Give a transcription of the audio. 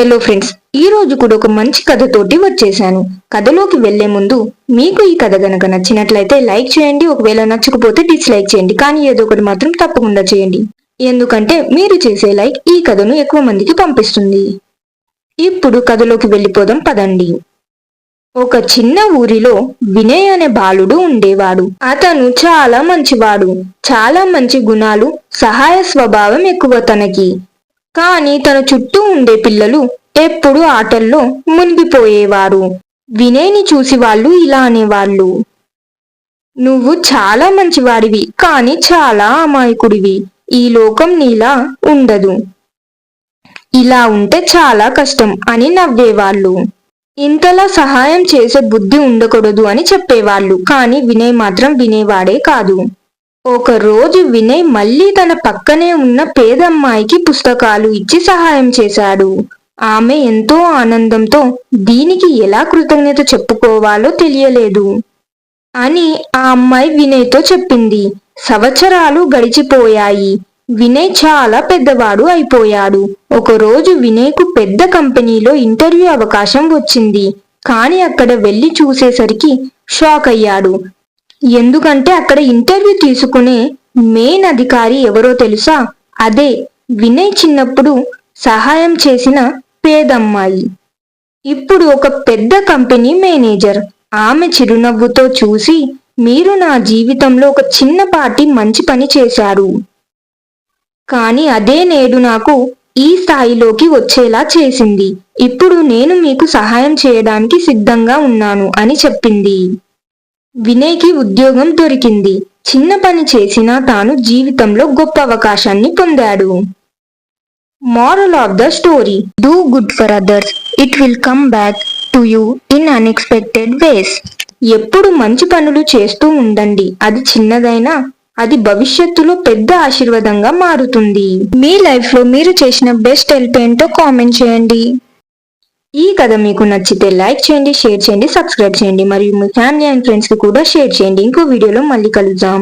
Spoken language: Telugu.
హలో ఫ్రెండ్స్ ఈ రోజు కూడా ఒక మంచి కథతోటి వచ్చేసాను. కథలోకి వెళ్ళే ముందు మీకు ఈ కథ గనక నచ్చినట్లయితే లైక్ చేయండి ఒకవేళ నచ్చకపోతే డిస్లైక్ చేయండి కానీ ఏదో ఒకటి మాత్రం తప్పకుండా చేయండి. ఎందుకంటే మీరు చేసే లైక్ ఈ కథను ఎక్కువ మందికి పంపిస్తుంది. ఇప్పుడు కథలోకి వెళ్ళిపోదాం పదండి. ఒక చిన్న ఊరిలో వినయ్ అనే బాలుడు ఉండేవాడు. అతను చాలా మంచివాడు. చాలా మంచి గుణాలు సహాయ స్వభావం ఎక్కువ తనకి. కానీ తన చుట్టూ ఉండే పిల్లలు ఎప్పుడు ఆటల్లో మునిగిపోయేవారు. వినయ్ని చూసి వాళ్ళు ఇలా అనేవాళ్ళు. నువ్వు చాలా మంచివాడివి కానీ చాలా అమాయకుడివి. ఈ లోకం నీలా ఉండదు. ఇలా ఉంటే చాలా కష్టం అని నవ్వేవాళ్ళు. ఇంతలా సహాయం చేసే బుద్ధి ఉండకూడదు అని చెప్పేవాళ్ళు. కానీ వినయ్ మాత్రం వినేవాడే కాదు. ఒకరోజు వినయ్ మళ్ళీ తన పక్కనే ఉన్న పేదమ్మాయికి పుస్తకాలు ఇచ్చి సహాయం చేశాడు. ఆమె ఎంతో ఆనందంతో దీనికి ఎలా కృతజ్ఞత చెప్పుకోవాలో తెలియలేదు. అని ఆ అమ్మాయి వినయ్తో చెప్పింది. సంవత్సరాలు గడిచిపోయాయి. వినయ్ చాలా పెద్దవాడు అయిపోయాడు. ఒకరోజు వినయ్కు పెద్ద కంపెనీలో ఇంటర్వ్యూ అవకాశం వచ్చింది. కానీ అక్కడ వెళ్ళి చూసేసరికి షాక్ అయ్యాడు. ఎందుకంటే అక్కడ ఇంటర్వ్యూ తీసుకునే మెయిన్ అధికారి ఎవరో తెలుసా? అదే వినయ్ చిన్నప్పుడు సహాయం చేసిన పేదమ్మాయి. ఇప్పుడు ఒక పెద్ద కంపెనీ మేనేజర్. ఆమె చిరునవ్వుతో చూసి మీరు నా జీవితంలో ఒక చిన్నపాటి మంచి పని చేశారు. కానీ అదే నేడు నాకు ఈ స్థాయిలోకి వచ్చేలా చేసింది. ఇప్పుడు నేను మీకు సహాయం చేయడానికి సిద్ధంగా ఉన్నాను అని చెప్పింది. వినయ్కి ఉద్యోగం దొరికింది. చిన్న పని చేసినా తాను జీవితంలో గొప్ప అవకాశాన్ని పొందాడు. Moral of the story. Do good for others. It will come back to you in unexpected ways. ఎప్పుడు మంచి పనులు చేస్తూ ఉండండి. అది చిన్నదైనా అది భవిష్యత్తులో పెద్ద ఆశీర్వాదంగా మారుతుంది. మీ లైఫ్లో మీరు చేసిన బెస్ట్ హెల్ప్ ఏంటో కామెంట్ చేయండి. ఈ కథ మీకు నచ్చితే లైక్ చేయండి షేర్ చేయండి సబ్స్క్రైబ్ చేయండి. మరియు మీ ఫ్యామిలీ అండ్ ఫ్రెండ్స్కి కూడా షేర్ చేయండి. ఇంకో వీడియోలో మళ్ళీ కలుద్దాం.